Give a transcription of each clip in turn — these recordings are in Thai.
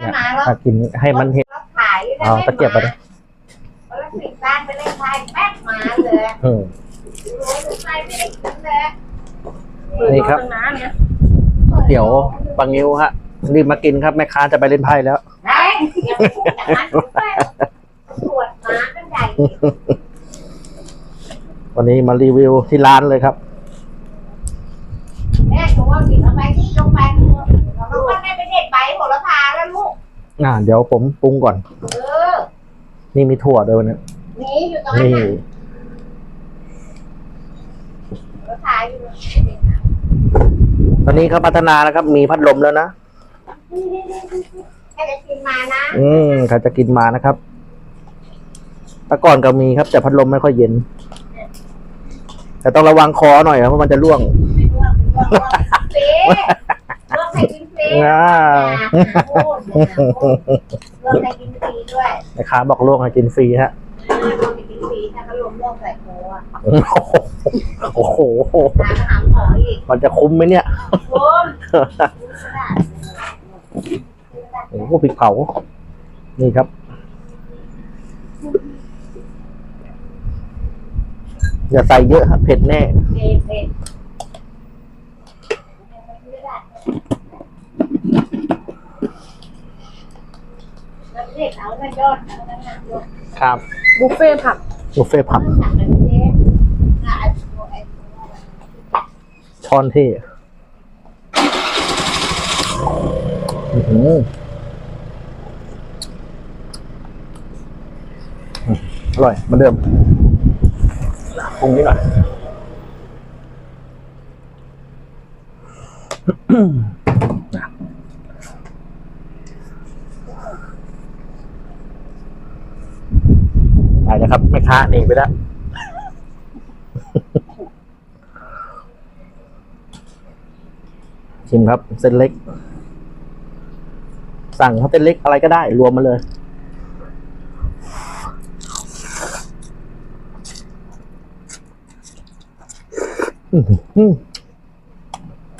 ไม่มาแล้วถ้ากินให้มันเห็นรถขายเอาตะเกียบไปดิแล้วปิดบ้านไปเล่นไพ่แป๊กมาเลยอืมรู้ถึงไพ่ไม่ได้กินเลยนี่ครับเปิดตั้งนานเนี่ยเดี๋ยวบางนิ้วฮะรีบมากินครับแม่ค้าจะไปเล่นไพ่แล้วไหนอย่าพูดอย่างนั้นด้วยตรวจมากันใหญ่วันนี้มารีวิวที่ร้านเลยครับ แม่หนูว่าปิดเอาไปที่ลงไปเราก็ได้ไปเด็ดใบโหระพาแล้วลูก อ่า เดี๋ยวผมปรุงก่อน เออนี่มีถั่วด้วยวันนี้หนีอยู่ตรงนั้นนี่ น่ะโหระพาอยู่ตอนนี้เขาพัฒนาแล้วครับ มีพัดลมแล้วนะแค่จะกินมานะอืมใครจะกินมานะครับ แต่ก่อนก็มีครับ แต่พัดลมไม่ค่อยเย็น แต่ต้องระวังคอหน่อยครับเพราะมันจะร่วง ไม่ร่วงไม่ร่วงเฟ่ร่วง ใครกินเฟ่อ่าร่วงใครกินฟรีด้วยแม่ค้าบอกร่วงให้กินฟรีฮะร่วงใครกินฟรีถ้าเขาลงร่วงใส่โค้อะโอ้โหหาหาหมออีกมันจะคุ้มไหมเนี่ยคุ้มโอ้โหพริกเผา นี่ครับอย่าใส่เยอะครับเผ็ดแน่เฟ่เเด็กเอาหน้ายอดเอาหน้าหนักยอดครับบุฟเฟ่ต์ผักบุฟเฟ่ต์ผักหนักแบบนี้น่าไอ้ตัวไอ้ตัวช้อนที่อื้อหืออืมอร่อยเหมือนเดิมปรุงนิดหน่อย ไปแล้วครับแม่ค้าหนีไปแล้วชิมครับเส้นเล็ก สั่งครับเส้นเล็กอะไรก็ได้ รวมมาเลย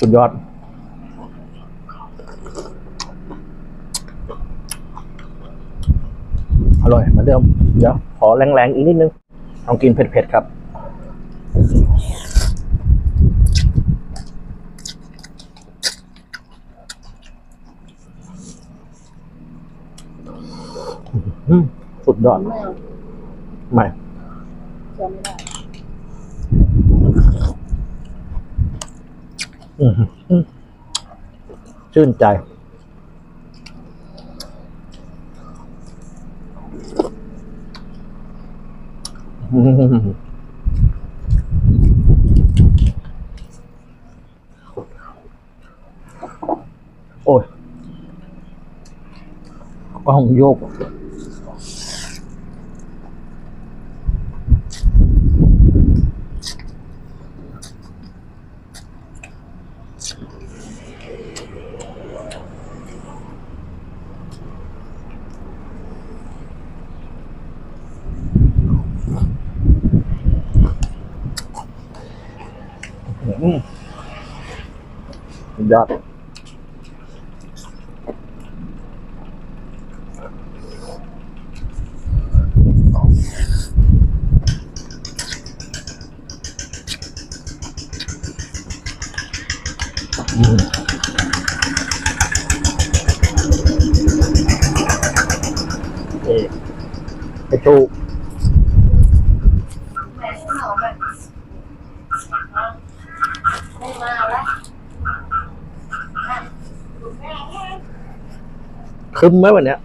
สุดยอด อร่อยเหมือนเดิม เดี๋ยว ขอแรงๆอีกนิดนึงต้องกินเผ็ดๆครับอืมสุดยอด ไม่เอาไม่เชื่อไม่ได้อืมอืมชื่นใจ อืมโอ้ยกล้องโยก อืมสุด ยอดอืมนี่ไอจูแม่หอมแบบไม่มาแล้วแม่ คึมไหมวันเนี้ย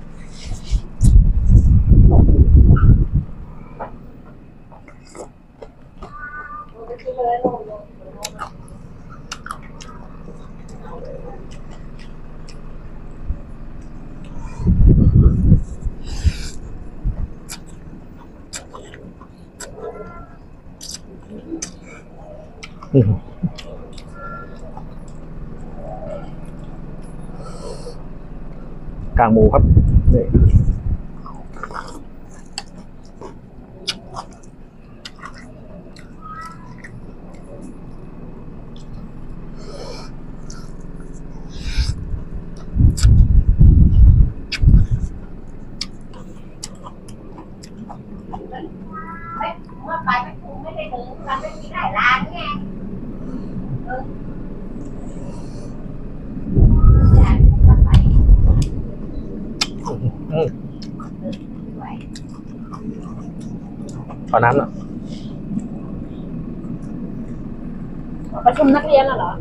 กลางหมูครับนี่เมื่อไปไม่คุ้มไม่ได้เดิมันไม่มีหลาร้านไง อนนั้นอะประชุมนักเรียนน่ะเหรอ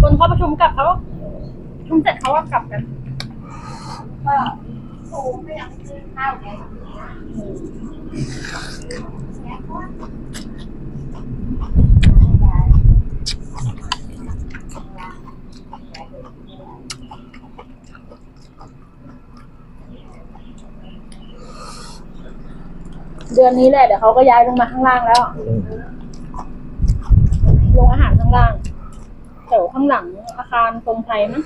คนเขาประชุมกลับเขาประชุมเสร็จเขาก็กลับกันก็ครูไม่ยังซื้อข้าวแกงแกงก็ เดือนนี้แหละเดี๋ยวเขาก็ย้ายลงมาข้างล่างแล้ว อืมลงอาหารข้างล่างแถวข้างหลังอาคารตรงไทยมั้ง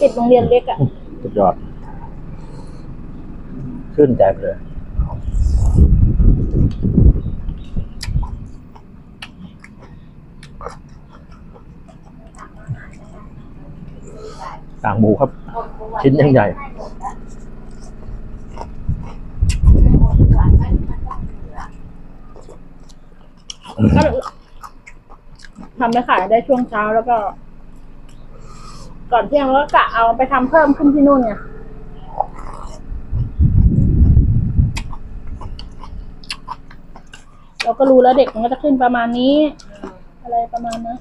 ติดโรงเรียนเล็กอะสุดยอด ขึ้นใจไปเลย ต่างหมูครับ ชิ้นยังใหญ่ ก็ทำไปขายได้ช่วงเช้าแล้วก็ ก่อนเที่ยงแล้วก็กะเอาไปทำเพิ่มขึ้นที่นู่นไงเราก็รู้แล้วเด็กมันก็จะขึ้นประมาณนี้ อะไรประมาณนั้น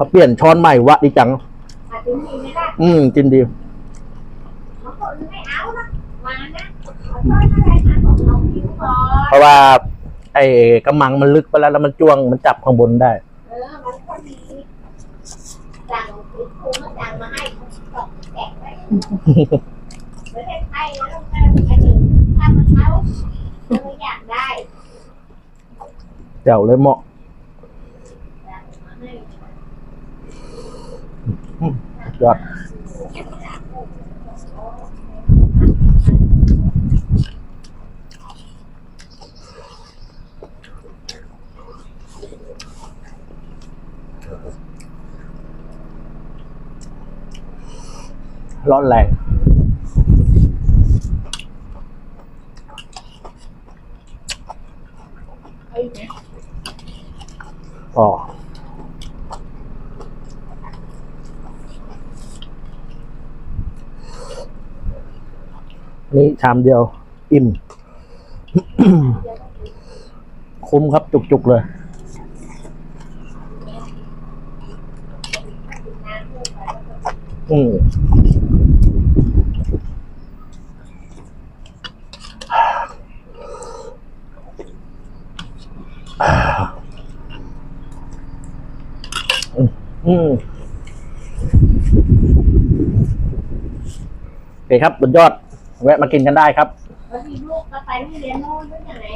เขาเปลี่ยนช้อนใหม่วะดีจังมาถึงนี่ไม่ได้อืมจินดีบางคนไม่เอานะมานะขอโทษอะไรนะบอกเราผิวก่อนเพราะว่า ไอ้กระมังมันลึกไปแล้วแล้วมันจ้วงมันจับข้างบนได้เออมันก็ดีสั่งครูมาสั่งมาให้ตอกแกะไว้ไม่ได้ไปแล้วก็อันนี้ถ้ามันเขาไม่อยากได้เจ๋วเลยเหมาะ สั่งมาให้ ยอดร้อนแรงเอาอีกไหม อ๋อ นี่ชามเดียว อิ่ม คุ้มครับจุกๆเลย อืมอืมโอเคครับสุดยอด แวะมากินกันได้ครับ แล้วมีลูกก็ไปที่เรียนโน่นด้วยยังไง